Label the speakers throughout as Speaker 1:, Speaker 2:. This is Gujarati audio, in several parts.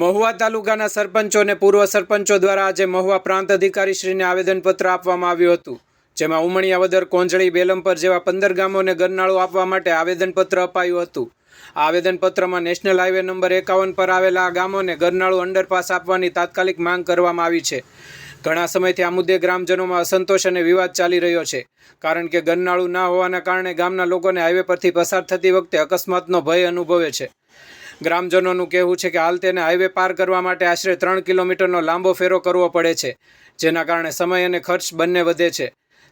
Speaker 1: મહુવા તાલુકાના સરપંચો અને પૂર્વ સરપંચો દ્વારા આજે મહુવા પ્રાંત અધિકારીશ્રીને આવેદનપત્ર આપવામાં આવ્યું હતું, જેમાં ઉમણિયાવદર કોંજળી બેલમપર જેવા પંદર ગામોને ગરનાળું આપવા માટે આવેદનપત્ર અપાયું હતું. આ આવેદનપત્રમાં નેશનલ હાઈવે નંબર એકાવન પર આવેલા આ ગામોને ગરનાળું અંડરપાસ આપવાની તાત્કાલિક માંગ કરવામાં આવી છે. ઘણા સમયથી આ મુદ્દે ગ્રામજનોમાં અસંતોષ અને વિવાદ ચાલી રહ્યો છે, કારણ કે ગરનાળું ના હોવાના કારણે ગામના લોકોને હાઈવે પરથી પસાર થતી વખતે અકસ્માતનો ભય અનુભવે છે. ગ્રામજનોનું કહેવું છે કે હાલ તેને હાઈવે પાર કરવા માટે આશરે ત્રણ કિલોમીટરનો લાંબો ફેરો કરવો પડે છે, જેના કારણે સમય અને ખર્ચ બંને વધે છે.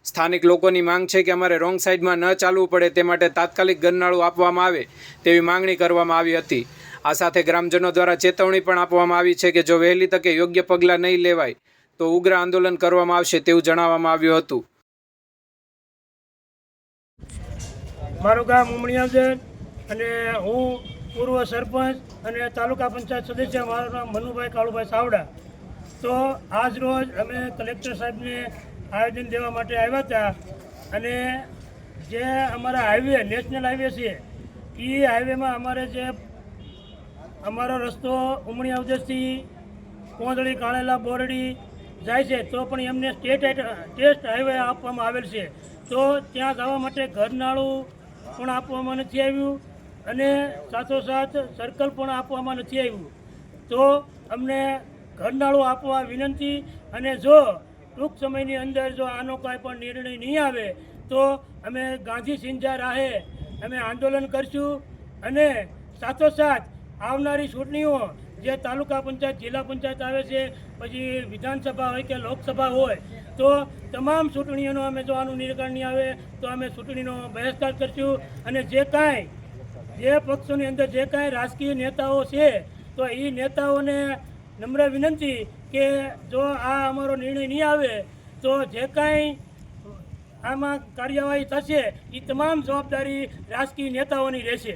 Speaker 1: સ્થાનિક લોકોની માંગ છે કે અમારે રોંગ સાઈડમાં ન ચાલવું પડે તે માટે તાત્કાલિક ગરનાળું આપવામાં આવે તેવી માંગણી કરવામાં આવી હતી. આ સાથે ગ્રામજનો દ્વારા ચેતવણી પણ આપવામાં આવી છે કે જો વહેલી તકે યોગ્ય પગલાં નહીં લેવાય, તો ઉગ્ર આંદોલન કરવામાં આવશે તેવું જણાવવામાં આવ્યું હતું.
Speaker 2: મારું ગામ ઉમણિયા છે અને હું પૂર્વ સરપંચ અને તાલુકા પંચાયત સદસ્ય મારું નામ મનુભાઈ કાળુભાઈ સાવડા. તો આજ રોજ અમે કલેક્ટર સાહેબને આયોજન દેવા માટે આવ્યા હતા અને જે અમારા હાઈવે, નેશનલ હાઈવે છે એ હાઈવેમાં અમારે જે અમારો રસ્તો ઉમણી અવદેશથી કોંદળી કાળેલા, બોરડી જાય છે, તો પણ એમને સ્ટેટ ટેસ્ટ હાઈવે આપવામાં આવેલ છે. તો ત્યાં જવા માટે ઘરનાળું પણ આપવામાં નથી આવ્યું. અને સાથોસાથ સર્કલ પણ આપવામાં નથી આવ્યું. તો અમને ઘરનાળું આપવા વિનંતી અને જો ટૂંક સમયની અંદર જો આનો કાંઈ પણ નિર્ણય નહીં આવે, તો અમે ગાંધી સિંજા રાહે અમે આંદોલન કરશું અને સાથોસાથ આવનારી ચૂંટણીઓ જે તાલુકા પંચાયત, જિલ્લા પંચાયત આવે છે, પછી વિધાનસભા હોય કે લોકસભા હોય, તો તમામ ચૂંટણીઓનો અમે જો આનું નિરાકરણ નહીં આવે, તો અમે ચૂંટણીનો બહિષ્કાર કરશું અને જે કાંઈ જે પક્ષોની અંદર જે કાંઈ રાજકીય નેતાઓ છે, તો એ નેતાઓને નમ્ર વિનંતી કે જો આ અમારો નિર્ણય નહીં આવે, તો જે કાંઈ આમાં કાર્યવાહી થશે એ તમામ જવાબદારી રાજકીય નેતાઓની રહેશે.